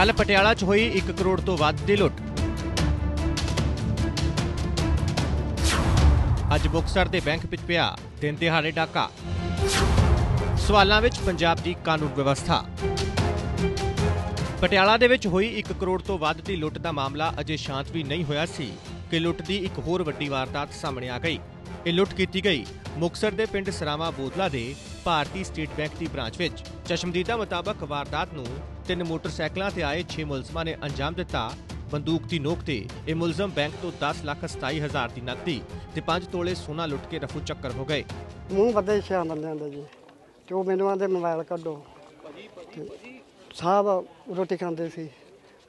ਕੱਲ ਪਟਿਆਲਾ 'ਚ ਹੋਈ 1 ਕਰੋੜ ਤੋਂ ਵੱਧ ਦੀ ਲੁੱਟ। ਅੱਜ ਮੁਕਤਸਰ ਦੇ ਬੈਂਕ ਵਿੱਚ ਪਿਆ ਦਿਨ ਦਿਹਾੜੇ ਡਾਕਾ। ਸਵਾਲਾਂ ਵਿੱਚ ਪੰਜਾਬ ਦੀ ਕਾਨੂੰਨ ਵਿਵਸਥਾ। ਪਟਿਆਲਾ ਦੇ ਵਿੱਚ ਹੋਈ 1 ਕਰੋੜ ਤੋਂ ਵੱਧ ਦੀ ਲੁੱਟ ਦਾ ਮਾਮਲਾ ਅਜੇ ਸ਼ਾਂਤ ਵੀ ਨਹੀਂ ਹੋਇਆ ਸੀ ਕਿ ਲੁੱਟ ਦੀ ਇੱਕ ਹੋਰ ਵੱਡੀ ਵਾਰਦਾਤ ਸਾਹਮਣੇ ਆ ਗਈ। ਇਹ ਲੁੱਟ ਕੀਤੀ ਗਈ ਮੁਕਤਸਰ ਦੇ ਪਿੰਡ ਸਰਾਵਾ ਬੋਦਲਾ ਦੇ ਭਾਰਤੀ ਸਟੇਟ ਬੈਂਕ ਦੀ ਬ੍ਰਾਂਚ ਵਿੱਚ। ਚਸ਼ਮਦੀਦਾ ਮੁਤਾਬਕ ਵਾਰਦਾਤ ਨੂੰ ਤਿੰਨ ਮੋਟਰਸਾਈਕਲਾਂ ਤੇ ਆਏ 6 ਮੁਲਜ਼ਮਾਂ ਨੇ ਅੰਜਾਮ ਦਿੱਤਾ। ਬੰਦੂਕ ਦੀ ਨੋਕ ਤੇ ਇਹ ਮੁਲਜ਼ਮ ਬੈਂਕ ਤੋਂ 10 ਲੱਖ 27 ਹਜ਼ਾਰ ਦੀ ਨਕਦੀ ਤੇ 5 ਤੋਲੇ ਸੋਨਾ ਲੁੱਟ ਕੇ ਰਫੂ ਚੱਕਰ ਹੋ ਗਏ। ਮੂੰਹ ਵੱਧੇ ਛਿਆਂ ਬੰਦਿਆਂ ਦੇ ਜੀ। ਤੇ ਉਹ ਮੈਨੂੰ ਆਂਦੇ, ਮੋਬਾਈਲ ਕੱਢੋ। ਤੇ ਸਾਹਿਬ ਰੋਟੀ ਖਾਂਦੇ ਸੀ।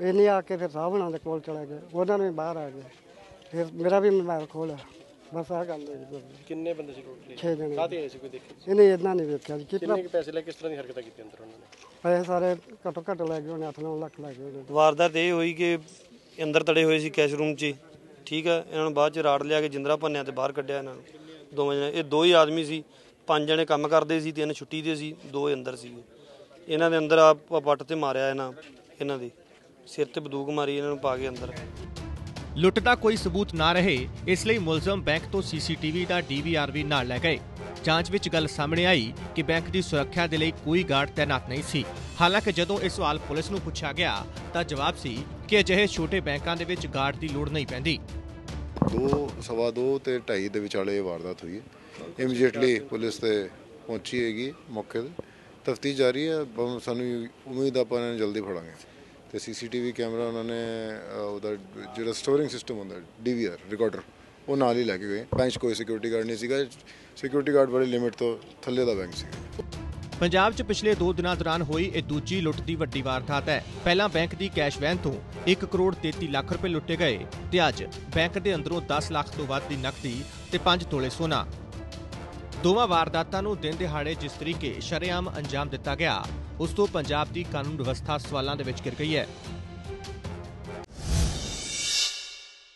ਇਹਨੇ ਆ ਕੇ ਫਿਰ ਸਾਹਿਬ ਹੁਣਾਂ ਦੇ ਕੋਲ ਚਲੇ ਗਏ। ਉਹਨਾਂ ਨੇ ਬਾਹਰ ਆ ਗਏ। ਫਿਰ ਮੇਰਾ ਵੀ ਮੋਬਾਈਲ ਖੋਲਿਆ ਬਸ ਆ ਗੱਲ ਜੀ ਕਿੰਨੇ ਬੰਦੇ ਸੀ ਟੋਟਲੀ? 6 ਦਿਨ ਕਾਹਤੇ ਆਏ ਸੀ ਕੋਈ ਦੇਖੇ ਇਹਨੇ ਇਹਨਾਂ ਨਹੀਂ ਵੇਖਿਆ ਜੀ। ਕਿੰਨਾ ਕਿੰਨੇ ਕੁ ਪੈਸੇ ਲੈ ਕਿਸ ਤਰ੍ਹਾਂ ਦੀ ਹਰਕਤਾਂ ਕੀਤੀਆਂ ਅੰਦਰ ਉਹਨਾਂ ਨੇ? ਪੈਸੇ ਸਾਰੇ ਘੱਟੋ ਘੱਟ ਲੈ ਗਏ ਉਹਨੇ 8-9 ਲੱਖ ਲੈ ਗਏ ਉਹਨੇ ਵਾਰਦਾਤ ਇਹ ਹੋਈ ਕਿ ਅੰਦਰ ਤੜੇ ਹੋਏ ਸੀ ਕੈਸ਼ ਰੂਮ 'ਚ ਹੀ। ਠੀਕ ਹੈ ਇਹਨਾਂ ਨੂੰ ਬਾਅਦ 'ਚ ਰਾੜ ਲਿਆ ਕੇ ਜਿੰਦਰਾ ਭੰਨਿਆ ਤੇ ਬਾਹਰ ਕੱਢਿਆ ਇਹਨਾਂ ਨੂੰ। ਦੋਵੇਂ ਜਣੇ ਇਹ ਦੋ ਹੀ ਆਦਮੀ ਸੀ। ਪੰਜ ਜਣੇ ਕੰਮ ਕਰਦੇ ਸੀ ਤਿੰਨ ਛੁੱਟੀ ਤੇ ਸੀ ਦੋ ਹੀ ਅੰਦਰ ਸੀ ਇਹਨਾਂ ਦੇ ਅੰਦਰ ਆ ਪੱਟ ਤੇ ਮਾਰਿਆ ਇਹਨਾਂ ਇਹਨਾਂ ਦੀ। ਸਿਰ ਤੇ ਬੰਦੂਕ ਮਾਰੀ ਇਹਨਾਂ ਨੂੰ ਪਾ ਕੇ ਅੰਦਰ। ਲੁੱਟ ਦਾ ਕੋਈ ਸਬੂਤ ਨਾ ਰਹੇ, ਇਸ ਲਈ ਮੁਲਜ਼ਮ ਬੈਂਕ ਤੋਂ ਸੀਸੀਟੀਵੀ ਦਾ ਡੀਵੀਆਰ ਵੀ ਨਾਲ ਲੈ ਗਏ। ਜਾਂਚ ਵਿੱਚ ਗੱਲ ਸਾਹਮਣੇ ਆਈ ਕਿ ਬੈਂਕ ਦੀ ਸੁਰੱਖਿਆ ਦੇ ਲਈ ਕੋਈ ਗਾਰਡ ਤੈਨਾਤ ਨਹੀਂ ਸੀ। ਹਾਲਾਂਕਿ ਜਦੋਂ ਇਹ ਸਵਾਲ ਪੁਲਿਸ ਨੂੰ ਪੁੱਛਿਆ ਗਿਆ, ਤਾਂ ਜਵਾਬ ਸੀ ਕਿ ਅਜਿਹੇ ਛੋਟੇ ਬੈਂਕਾਂ ਦੇ ਵਿੱਚ ਗਾਰਡ ਦੀ ਲੋੜ ਨਹੀਂ ਪੈਂਦੀ। ਦੋ, ਸਵਾ ਦੋ ਤੇ ਢਾਈ ਦੇ ਵਿਚਾਲੇ ਇਹ ਵਾਰਦਾਤ ਹੋਈ ਹੈ। ਇਮੀਡੀਏਟਲੀ ਪੁਲਿਸ ਤੇ ਪਹੁੰਚੀ ਹੈਗੀ ਮੌਕੇ ਤੇ। ਤਫਤੀਸ਼ ਜਾਰੀ ਹੈ ਸਾਨੂੰ ਉਮੀਦ ਆਪਾਂ ਇਹਨਾਂ ਨੂੰ ਜਲਦੀ ਫੜਾਂਗੇ। ਤੇ ਸੀਸੀਟੀਵੀ ਕੈਮਰਾ ਉਹਨਾਂ ਨੇ ਉਹਦਾ ਜਿਹੜਾ ਸਟੋਰਿੰਗ ਸਿਸਟਮ ਹੁੰਦਾ ਡੀਵੀਆਰ ਰਿਕਾਰਡਰ ਉਹ ਨਾਲ ਹੀ ਲੈ ਕੇ ਗਏ। ਬੈਂਕ ਕੋਈ ਸਿਕਿਉਰਿਟੀ ਗਾਰਡ ਨਹੀਂ ਸੀਗਾ। ਸਿਕਿਉਰਿਟੀ ਗਾਰਡ ਬੜੀ ਲਿਮਿਟ ਤੋਂ ਥੱਲੇ ਦਾ ਬੈਂਕ ਸੀਗਾ। ਪੰਜਾਬ 'ਚ ਪਿਛਲੇ 2 ਦਿਨਾਂ ਦੌਰਾਨ ਹੋਈ ਇਹ ਦੂਜੀ ਲੁੱਟ ਦੀ ਵੱਡੀ ਵਾਰਦਾਤ ਹੈ। ਪਹਿਲਾਂ ਬੈਂਕ ਦੀ ਕੈਸ਼ ਵੈਨ ਤੋਂ 1 ਕਰੋੜ 33 ਲੱਖ ਰੁਪਏ ਲੁੱਟੇ ਗਏ ਤੇ ਅੱਜ ਬੈਂਕ ਦੇ ਅੰਦਰੋਂ 10 ਲੱਖ ਤੋਂ ਵੱਧ ਦੀ ਨਕਦੀ ਤੇ 5 ਤੋਲੇ ਸੋਨਾ। ਦੋਵਾਂ ਵਾਰਦਾਤਾਂ ਨੂੰ ਦਿਨ ਦਿਹਾੜੇ ਜਿਸ ਤਰੀਕੇ ਸ਼ਰੇਆਮ ਅੰਜਾਮ ਦਿੱਤਾ ਗਿਆ, ਉਸ ਤੋਂ ਪੰਜਾਬ ਦੀ ਕਾਨੂੰਨ ਵਿਵਸਥਾ ਸਵਾਲਾਂ ਦੇ ਵਿੱਚ ਘਿਰ ਗਈ ਹੈ।